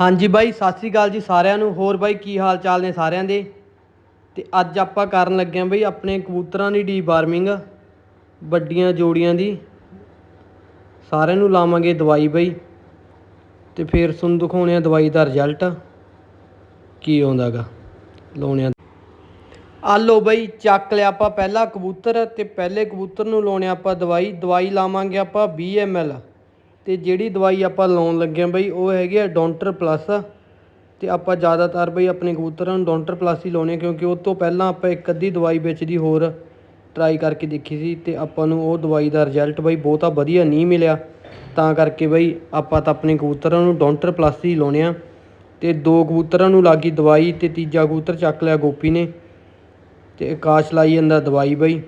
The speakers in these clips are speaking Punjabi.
ਹਾਂਜੀ ਬਾਈ, ਸਤਿ ਸ੍ਰੀ ਅਕਾਲ ਜੀ ਸਾਰਿਆਂ ਨੂੰ। ਹੋਰ ਬਾਈ, ਕੀ ਹਾਲ ਚਾਲ ਨੇ ਸਾਰਿਆਂ ਦੇ? ਤੇ ਅੱਜ ਆਪਾਂ ਕਰਨ ਲੱਗੇ ਆਂ ਬਈ ਆਪਣੇ ਕਬੂਤਰਾਂ ਦੀ ਡੀ ਡੀਵਾਰਮਿੰਗ ਵੱਡੀਆਂ ਜੋੜੀਆਂ ਦੀ। ਸਾਰਿਆਂ ਨੂੰ ਲਾਵਾਂਗੇ ਦਵਾਈ ਬਈ। ਤੇ ਫਿਰ ਤੁਹਾਨੂੰ ਦਿਖਾਉਣੇ ਆ ਦਵਾਈ ਦਾ ਰਿਜ਼ਲਟ, ਕੀ ਆਉਂਦਾਗਾ। ਲਾਉਣੇ ਆ ਆ ਲੋ ਬਈ, ਚੱਕ ਲਿਆ ਆਪਾਂ ਪਹਿਲਾ ਕਬੂਤਰ ਤੇ ਪਹਿਲੇ ਕਬੂਤਰ ਨੂੰ ਲਾਉਣੇ ਆਪਾਂ ਦਵਾਈ। ਦਵਾਈ ਲਾਵਾਂਗੇ ਆਪਾਂ 20 ml ਅਤੇ ਜਿਹੜੀ ਦਵਾਈ ਆਪਾਂ ਲਾਉਣ ਲੱਗੇ ਆਂ ਬਈ, ਉਹ ਹੈਗੀ ਆ ਡੋਂਟਰ ਪਲੱਸ। ਅਤੇ ਆਪਾਂ ਜ਼ਿਆਦਾਤਰ ਬਈ ਆਪਣੇ ਕਬੂਤਰਾਂ ਨੂੰ ਡੋਂਟਰ ਪਲੱਸ ਹੀ ਲਾਉਣੇ ਕਿਉਂਕਿ ਉਹ ਤੋਂ ਪਹਿਲਾਂ ਆਪਾਂ ਇੱਕ ਅੱਧੀ ਦਵਾਈ ਵਿੱਚ ਦੀ ਹੋਰ ਟਰਾਈ ਕਰਕੇ ਦੇਖੀ ਸੀ ਅਤੇ ਆਪਾਂ ਨੂੰ ਉਹ ਦਵਾਈ ਦਾ ਰਿਜ਼ਲਟ ਬਈ ਬਹੁਤਾ ਵਧੀਆ ਨਹੀਂ ਮਿਲਿਆ। ਤਾਂ ਕਰਕੇ ਬਈ ਆਪਾਂ ਤਾਂ ਆਪਣੇ ਕਬੂਤਰਾਂ ਨੂੰ ਡੋਂਟਰ ਪਲੱਸ ਹੀ ਲਾਉਣੇ ਹਾਂ। ਅਤੇ ਦੋ ਕਬੂਤਰਾਂ ਨੂੰ ਲੱਗੀ ਦਵਾਈ ਅਤੇ ਤੀਜਾ ਕਬੂਤਰ ਚੱਕ ਲਿਆ ਗੋਪੀ ਨੇ। ਅਤੇ ਆਕਾਸ਼ ਲਾਈ ਜਾਂਦਾ ਦਵਾਈ ਬਈ,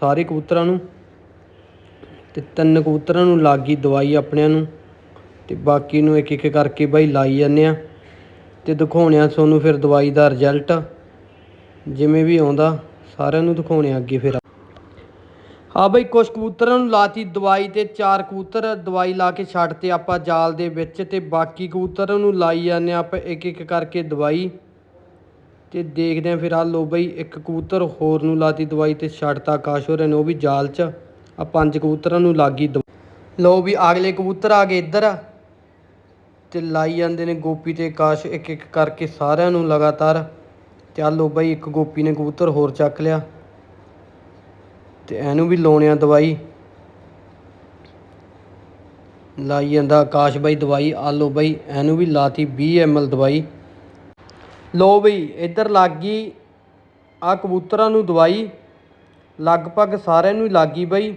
ਸਾਰੇ ਕਬੂਤਰਾਂ ਨੂੰ। ਤੇ ਤਿੰਨ ਕਬੂਤਰਾਂ ਨੂੰ ਲੱਗ ਗਈ ਦਵਾਈ ਆਪਣਿਆਂ ਨੂੰ ਤੇ ਬਾਕੀ ਨੂੰ ਇੱਕ ਇੱਕ ਕਰਕੇ ਬਾਈ ਲਾਈ ਜਾਂਦੇ ਆ ਤੇ ਦਿਖਾਉਣੇ ਤੁਹਾਨੂੰ ਫਿਰ ਦਵਾਈ ਦਾ ਰਿਜ਼ਲਟ ਜਿਵੇਂ ਵੀ ਆਉਂਦਾ, ਸਾਰਿਆਂ ਨੂੰ ਦਿਖਾਉਣੇ ਆ ਅੱਗੇ ਫਿਰ। ਹਾਂ ਬਈ ਕੁਝ ਕਬੂਤਰਾਂ ਨੂੰ ਲਾਤੀ ਦਵਾਈ ਤੇ ਚਾਰ ਕਬੂਤਰ ਦਵਾਈ ਲਾ ਕੇ ਛੱਡ ਤੇ ਆਪਾਂ ਜਾਲ ਦੇ ਵਿੱਚ ਤੇ ਬਾਕੀ ਕਬੂਤਰਾਂ ਨੂੰ ਲਾਈ ਜਾਂਦੇ ਆ ਆਪਾਂ ਇੱਕ ਇੱਕ ਕਰਕੇ ਦਵਾਈ। ਤੇ ਦੇਖਦੇ ਆ ਫਿਰ ਆ ਲੋ ਬਈ, ਇੱਕ ਕਬੂਤਰ ਹੋਰ ਨੂੰ ਲਾਤੀ ਦਵਾਈ ਤੇ ਛੱਡਤਾ ਆਕਾਸ਼ ਹੋਰਾਂ ਨੇ, ਉਹ ਵੀ ਜਾਲ 'ਚ। ਆ ਪੰਜ ਕਬੂਤਰਾਂ ਨੂੰ ਲੱਗੀ ਦਵਾ ਲੋ ਵੀ ਅਗਲੇ ਕਬੂਤਰ ਆ ਗਏ ਇੱਧਰ। ਤੇ ਲਾਈ ਜਾਂਦੇ ਨੇ ਗੋਪੀ ਤੇ ਆਕਾਸ਼ ਇੱਕ ਇੱਕ ਕਰਕੇ ਸਾਰਿਆਂ ਨੂੰ ਲਗਾਤਾਰ। ਤੇ ਆ ਲੋ ਇੱਕ ਗੋਪੀ ਨੇ ਕਬੂਤਰ ਹੋਰ ਚੱਕ ਲਿਆ। ਤੇ ਇਹਨੂੰ ਵੀ ਲਾਉਣੇ ਆ ਦਵਾਈ। ਲਾਈ ਜਾਂਦਾ ਆਕਾਸ਼ ਬਾਈ ਦਵਾਈ। ਆ ਲੋ ਬਾਈ, ਇਹਨੂੰ ਵੀ ਲਾਤੀ 20 ml ਦਵਾਈ। ਲੋ ਬਈ, ਇੱਧਰ ਲੱਗ ਗਈ ਆ ਕਬੂਤਰਾਂ ਨੂੰ ਦਵਾਈ। ਲਗਭਗ ਸਾਰਿਆਂ ਨੂੰ ਹੀ ਬਈ।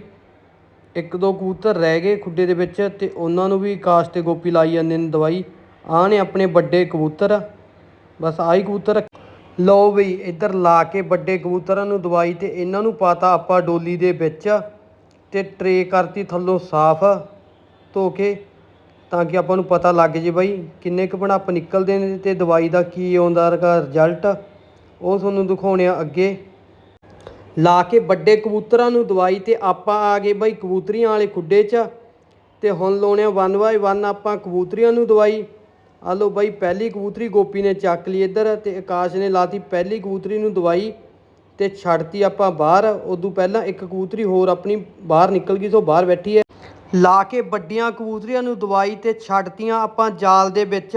ਇੱਕ ਦੋ ਕਬੂਤਰ ਰਹਿ ਗਏ ਖੁੱਡੇ ਦੇ ਵਿੱਚ ਅਤੇ ਉਹਨਾਂ ਨੂੰ ਵੀ ਆਕਾਸ਼ ਅਤੇ ਗੋਪੀ ਲਾਈ ਜਾਂਦੇ ਨੇ ਦਵਾਈ। ਆਹ ਨੇ ਆਪਣੇ ਵੱਡੇ ਕਬੂਤਰ। ਬਸ ਆਹੀ ਕਬੂਤਰ ਲਓ ਬਈ, ਇੱਧਰ ਲਾ ਕੇ ਵੱਡੇ ਕਬੂਤਰਾਂ ਨੂੰ ਦਵਾਈ ਤੇ ਇਹਨਾਂ ਨੂੰ ਪਾਤਾ ਆਪਾਂ ਡੋਲੀ ਦੇ ਵਿੱਚ ਤੇ ਟਰੇ ਕਰਤੀ ਥੱਲੋਂ ਸਾਫ਼ ਧੋ ਕੇ ਤਾਂ ਕਿ ਆਪਾਂ ਨੂੰ ਪਤਾ ਲੱਗ ਜੇ ਬਈ ਕਿੰਨੇ ਕੁ ਬਣਾਪ ਨਿਕਲਦੇ ਨੇ ਤੇ ਦਵਾਈ ਦਾ ਕੀ ਆਉਂਦਾ ਰਗਾ ਰਿਜ਼ਲਟ ਉਹ ਤੁਹਾਨੂੰ ਦਿਖਾਉਣੇ ਆ ਅੱਗੇ। ਲਾ ਕੇ ਵੱਡੇ ਕਬੂਤਰਾਂ ਨੂੰ ਦਵਾਈ ਤੇ ਆਪਾਂ ਆ ਗਏ ਬਈ ਕਬੂਤਰੀਆਂ ਵਾਲੇ ਖੁੱਡੇ 'ਚ। ਤੇ ਹੁਣ ਲਾਉਣੇ ਵਨ 1 ਬਾਈ 1 ਆਪਾਂ ਕਬੂਤਰੀਆਂ ਨੂੰ ਦਵਾਈ। ਆ ਲੋ ਬਈ ਪਹਿਲੀ ਕਬੂਤਰੀ ਗੋਪੀ ਨੇ ਚੱਕ ਲਈ ਇੱਧਰ ਤੇ ਆਕਾਸ਼ ਨੇ ਲਾਤੀ ਪਹਿਲੀ ਕਬੂਤਰੀ ਨੂੰ ਦਵਾਈ ਤੇ ਛੱਡਤੀ ਆਪਾਂ ਬਾਹਰ। ਉਦੋਂ ਪਹਿਲਾਂ ਇੱਕ ਕਬੂਤਰੀ ਹੋਰ ਆਪਣੀ ਬਾਹਰ ਨਿਕਲ ਗਈ, ਸੋ ਬਾਹਰ ਬੈਠੀ ਹੈ। ਲਾ ਕੇ ਵੱਡੀਆਂ ਕਬੂਤਰੀਆਂ ਨੂੰ ਦਵਾਈ ਤੇ ਛੱਡਤੀਆਂ ਆਪਾਂ ਜਾਲ ਦੇ ਵਿੱਚ।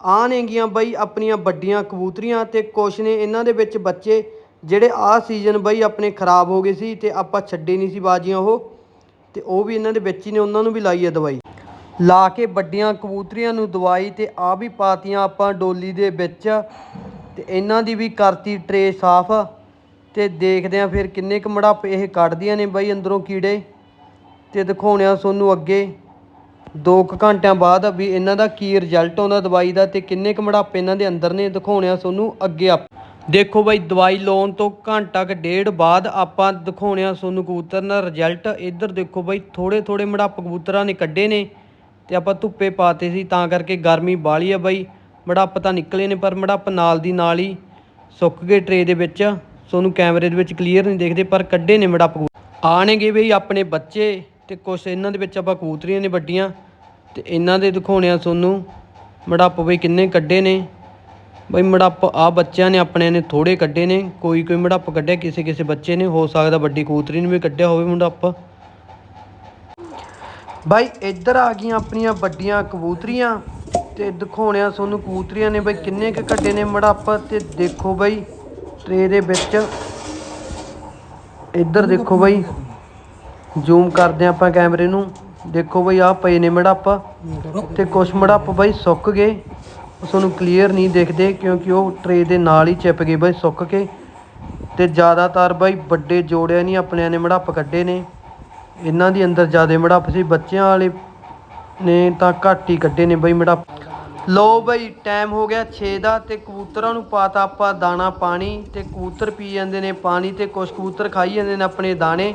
ਆਹ ਨੇਗੀਆਂ ਬਈ ਆਪਣੀਆਂ ਵੱਡੀਆਂ ਕਬੂਤਰੀਆਂ ਤੇ ਕੁਛ ਨੇ ਇਹਨਾਂ ਦੇ ਵਿੱਚ ਬੱਚੇ। ਜਿਹੜੇ ਆਹ ਸੀਜ਼ਨ ਬਈ ਆਪਣੇ ਖਰਾਬ ਹੋ ਗਏ ਸੀ ਤੇ ਆਪਾਂ ਛੱਡੇ ਨਹੀਂ ਸੀ ਬਾਜੀਆਂ ਉਹ, ਤੇ ਉਹ ਵੀ ਇਹਨਾਂ ਦੇ ਵਿੱਚ ਹੀ ਨੇ, ਉਹਨਾਂ ਨੂੰ ਵੀ ਲਾਈ ਹੈ ਦਵਾਈ। ਲਾ ਕੇ ਵੱਡੀਆਂ ਕਬੂਤਰੀਆਂ ਨੂੰ ਦਵਾਈ ਤੇ ਆ ਵੀ ਪਾਤੀਆਂ ਆਪਾਂ ਡੋਲੀ ਦੇ ਵਿੱਚ, ਤੇ ਇਹਨਾਂ ਦੀ ਵੀ ਕਰਤੀ ਟਰੇ ਸਾਫ਼, ਤੇ ਦੇਖਦੇ ਆ ਫਿਰ ਕਿੰਨੇ ਕੁ ਮੜਾਪ ਇਹ ਕੱਢਦੀਆਂ ਨੇ ਬਈ ਅੰਦਰੋਂ ਕੀੜੇ, ਤੇ ਦਿਖਾਉਣਿਆ ਤੁਹਾਨੂੰ ਅੱਗੇ। 2 ਘੰਟਿਆਂ ਬਾਅਦ ਵੀ ਇਹਨਾਂ ਦਾ ਕੀ ਰਿਜ਼ਲਟ ਆਉਂਦਾ ਦਵਾਈ ਦਾ ਤੇ ਕਿੰਨੇ ਕੁ ਮੜਾਪੇ ਇਹਨਾਂ ਦੇ ਅੰਦਰ ਨੇ ਦਿਖਾਉਣਿਆ ਤੁਹਾਨੂੰ ਅੱਗੇ ਆਪ ਦੇਖੋ ਬਾਈ, ਦਵਾਈ ਲਾਉਣ ਤੋਂ ਘੰਟਾ ਕੁ ਡੇਢ ਬਾਅਦ ਆਪਾਂ ਦਿਖਾਉਣਿਆ ਤੁਹਾਨੂੰ ਕਬੂਤਰ ਦਾ ਰਿਜ਼ਲਟ ਇੱਧਰ ਦੇਖੋ ਬਾਈ ਥੋੜੇ ਥੋੜੇ ਮੜਾਪ ਕਬੂਤਰਾਂ ਨੇ ਕੱਢੇ ਨੇ ਤੇ ਆਪਾਂ ਧੁੱਪੇ ਪਾਤੇ ਸੀ, ਤਾਂ ਕਰਕੇ ਗਰਮੀ ਬਾਲੀ ਆ ਬਾਈ। ਮੜਾਪ ਤਾਂ ਨਿਕਲੇ ਨੇ, ਪਰ ਮੜਾਪ ਨਾਲ ਦੀ ਨਾਲ ਹੀ ਸੁੱਕ ਗਏ ਟਰੇ ਦੇ ਵਿੱਚ। ਤੁਹਾਨੂੰ ਕੈਮਰੇ ਦੇ ਵਿੱਚ ਕਲੀਅਰ ਨਹੀਂ ਦੇਖਦੇ, ਪਰ ਕੱਢੇ ਨੇ ਮੜਾਪ ਆਣਗੇ ਬਈ ਆਪਣੇ ਬੱਚੇ ਤੇ ਕੁਛ ਇਹਨਾਂ ਦੇ ਵਿੱਚ ਆਪਾਂ ਕਬੂਤਰੀਆਂ ਨੇ ਵੱਡੀਆਂ। ਤੇ ਇਹਨਾਂ ਦੇ ਦਿਖਾਉਣੇ ਆ ਤੁਹਾਨੂੰ ਮੜਾਪ ਬਈ ਕਿੰਨੇ ਕੱਢੇ ਨੇ। ਬਈ ਮੜੱਪ ਆ ਬੱਚਿਆਂ ਨੇ ਆਪਣੇ ਨੇ ਥੋੜੇ ਕੱਢੇ ਨੇ, ਕੋਈ ਕੋਈ ਮੜੱਪ ਕੱਢਿਆ, ਕਿਸੇ ਕਿਸੇ ਬੱਚੇ ਨੇ, ਹੋ ਸਕਦਾ ਵੱਡੀ ਕਬੂਤਰੀ ਨੇ ਵੀ ਕੱਢਿਆ ਹੋਵੇ ਮੜਾਪ। ਬਾਈ ਇੱਧਰ ਆ ਗਈਆਂ ਆਪਣੀਆਂ ਵੱਡੀਆਂ ਕਬੂਤਰੀਆਂ ਤੇ ਦਿਖਾਉਣਿਆ ਤੁਹਾਨੂੰ ਕਬੂਤਰੀਆਂ ਨੇ ਬਈ ਕਿੰਨੇ ਕੁ ਕੱਢੇ ਨੇ ਮੜੱਪ ਤੇ ਦੇਖੋ ਬਈ ਟਰੇ ਦੇ ਵਿੱਚ। ਇੱਧਰ ਦੇਖੋ ਬਈ, ਜ਼ੂਮ ਕਰਦੇ ਹਾਂ ਆਪਾਂ ਕੈਮਰੇ ਨੂੰ। ਦੇਖੋ ਬਈ ਆਹ ਪਏ ਨੇ ਮੜੱਪ ਤੇ ਕੁਛ ਮੜੱਪ ਬਈ ਸੁੱਕ ਗਏ। ਤੁਹਾਨੂੰ ਕਲੀਅਰ ਨਹੀਂ ਦਿਖਦੇ ਕਿਉਂਕਿ ਉਹ ਟਰੇ ਦੇ ਨਾਲ ਹੀ ਚਿਪ ਗਏ ਬਾਈ, ਸੁੱਕ ਕੇ। ਤੇ ਜ਼ਿਆਦਾਤਰ ਬਾਈ ਵੱਡੇ ਜੋੜਿਆਂ ਨਹੀਂ ਆਪਣਿਆਂ ਨੇ ਮੜੱਪ ਕੱਢੇ ਨੇ। ਇਹਨਾਂ ਦੀ ਅੰਦਰ ਜ਼ਿਆਦੇ ਮੜੱਪ ਸੀ, ਬੱਚਿਆਂ ਵਾਲੇ ਨੇ ਤਾਂ ਘੱਟ ਹੀ ਕੱਢੇ ਨੇ ਬਈ ਮੜਾਪ। ਲਓ ਬਈ ਟਾਈਮ ਹੋ ਗਿਆ 6 ਦਾ ਤੇ ਕਬੂਤਰਾਂ ਨੂੰ ਪਾਤਾ ਆਪਾਂ ਦਾਣਾ, ਪਾਣੀ ਤੇ ਕਬੂਤਰ ਪੀ ਜਾਂਦੇ ਨੇ ਪਾਣੀ ਤੇ ਕੁਝ ਕਬੂਤਰ ਖਾਈ ਜਾਂਦੇ ਨੇ ਆਪਣੇ ਦਾਣੇ।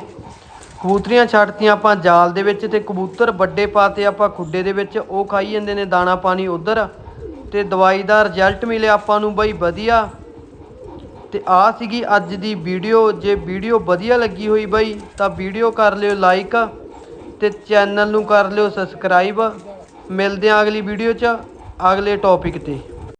ਕਬੂਤਰੀਆਂ ਛੱਡਤੀਆਂ ਆਪਾਂ ਜਾਲ ਦੇ ਵਿੱਚ ਤੇ ਕਬੂਤਰ ਵੱਡੇ ਪਾਤੇ ਆਪਾਂ ਖੁੱਡੇ ਦੇ ਵਿੱਚ, ਉਹ ਖਾਈ ਜਾਂਦੇ ਨੇ ਦਾਣਾ, ਪਾਣੀ ਉਧਰ। ਤੇ ਦਵਾਈ ਦਾ ਰਿਜ਼ਲਟ ਮਿਲਿਆ ਆਪਾਂ ਨੂੰ ਬਈ ਵਧੀਆ। ਤੇ ਆ ਸੀਗੀ ਅੱਜ ਦੀ ਵੀਡੀਓ ਜੇ ਵੀਡੀਓ ਵਧੀਆ ਲੱਗੀ ਹੋਈ ਬਈ, ਤਾਂ ਵੀਡੀਓ ਕਰ ਲਿਓ ਲਾਈਕ ਤੇ ਚੈਨਲ ਨੂੰ ਕਰ ਲਿਓ ਸਬਸਕ੍ਰਾਈਬ ਮਿਲਦੇ ਆਂ ਅਗਲੀ ਵੀਡੀਓ 'ਚ ਅਗਲੇ ਟੌਪਿਕ ਤੇ।